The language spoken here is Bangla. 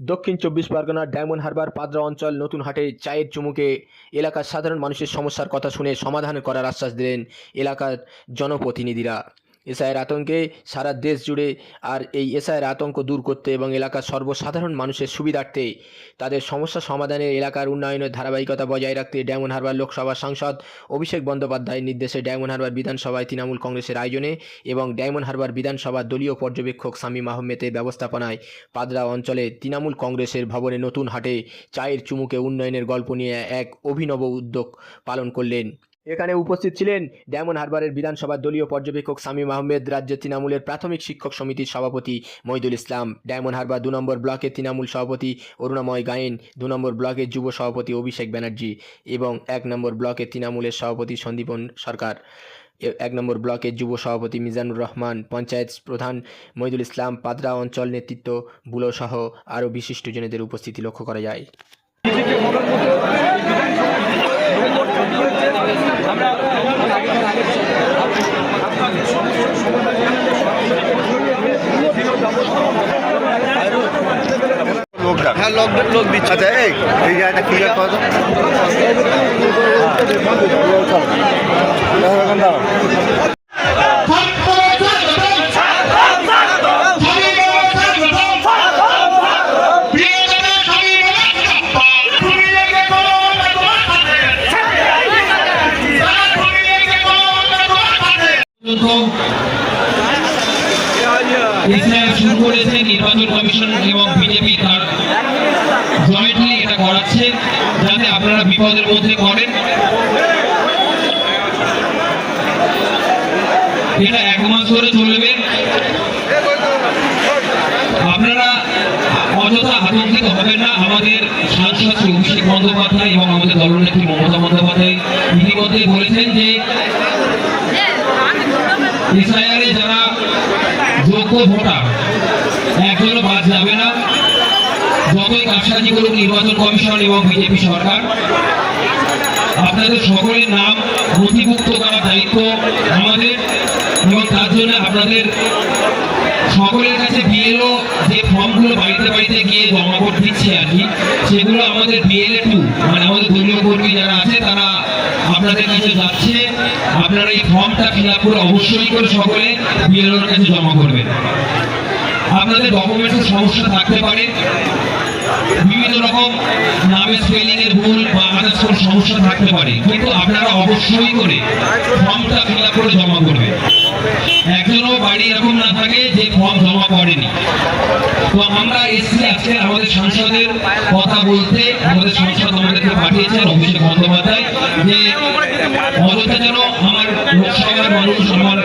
দক্ষিণ চব্বিশ পরগনার ডায়মন্ড হারবার পাদ্রা অঞ্চল নতুন হাটে চায়ের চুমুকে এলাকার সাধারণ মানুষের সমস্যার কথা শুনে সমাধান করার আশ্বাস দিলেন এলাকার জনপ্রতিনিধিরা। এসআইয়ের আতঙ্কে সারা দেশ জুড়ে আর এই এসআইয়ের আতঙ্ক দূর করতে এবং এলাকার সর্বসাধারণ মানুষের সুবিধার্থে তাদের সমস্যা সমাধানে এলাকার উন্নয়নের ধারাবাহিকতা বজায় রাখতে ডায়মন্ড হারবার লোকসভা সাংসদ অভিষেক বন্দ্যোপাধ্যায়ের নির্দেশে ডায়মন্ড হারবার বিধানসভায় তৃণমূল কংগ্রেসের আয়োজনে এবং ডায়মন্ড হারবার বিধানসভার দলীয় পর্যবেক্ষক শামীম আহমেদের ব্যবস্থাপনায় পাদরা অঞ্চলে তৃণমূল কংগ্রেসের ভবনে নতুন হাটে চায়ের চুমুকে উন্নয়নের গল্প নিয়ে এক অভিনব উদ্যোগ পালন করলেন। এখানে উপস্থিত ছিলেন ডায়মন্ড হারবারের বিধানসভার দলীয় পর্যবেক্ষক শামীম আহমেদ রাজ্য তৃণমূলের প্রাথমিক শিক্ষক সমিতির সভাপতি মহিদুল ইসলাম, ডায়মন্ড হারবার দু নম্বর ব্লকের তৃণমূল সভাপতি অরুণাময় গায়েন, দু নম্বর ব্লকের যুব সভাপতি অভিষেক ব্যানার্জি এবং এক নম্বর ব্লকের তৃণমূলের সভাপতি সন্দীপন সরকার। এক নম্বর ব্লকের যুব সভাপতি মিজানুর রহমান, পঞ্চায়েত প্রধান মহিদুল ইসলাম, পাদরা অঞ্চল নেতৃত্ব বুলো সহ আরও বিশিষ্টজনেদের উপস্থিতি লক্ষ্য করা যায়। লোক হ্যাঁ লোক দিচ্ছে আচ্ছা এই এই জায়গাটা ক্লিয়ার করো তো। এছাড়া শুরু করেছে নির্বাচন কমিশন এবং বিজেপি তার জয়েন্টলি এটা করাচ্ছে যাতে আপনারা বিপদের মধ্যে করেন এটা এক মাস ধরে চলবে। আপনারা অযথা আতঙ্কিত হবেন না। আমাদের সাংসদ শ্রী অভিষেক বন্দ্যোপাধ্যায় এবং আমাদের দলনেত্রী মমতা বন্দ্যোপাধ্যায় ইতিমধ্যে বলেছেন যে এসআইআর যোগ্য ভোটার একজনও বাদ যাবে না। যতই কারসাজি নির্বাচন কমিশন এবং বিজেপি সরকার। আপনাদের সকলের নাম নথিভুক্ত করার দায়িত্ব আমাদের এবং তার জন্য আপনাদের সকলের কাছে বিএলও যে ফর্মগুলো বাড়িতে বাড়িতে গিয়ে জমা করতে দিচ্ছে আর কি, সেগুলো আমাদের বিএলএ টু মানে আমাদের দলীয় কর্মী যারা আছে, তারা আপনাদের কাছে যাচ্ছে, আপনারা এই ফর্মটা ফিল করে অবশ্যই করে সকলে বিএলওর কাছে জমা করবেন। আপনাদের ডকুমেন্টসের সমস্যা থাকতে পারে। বিভিন্ন রকম নামের স্পেলিং এর ভুল বা আদার্স কোনো সমস্যা থাকতে পারে। কিন্তু আপনারা অবশ্যই করে ফর্মটা ফিল করে জমা করবেন। একজনও বাড়ি এরকম না থাকে যে ফর্ম জমা করেনি। তো আমরা এসছি আজকে আমাদের সাংসদের কথা বলতে, আমাদের সাংসদ আমাদেরকে পাঠিয়েছেন অভিষেক যে যেন আমার লোকসভার মানুষ আমার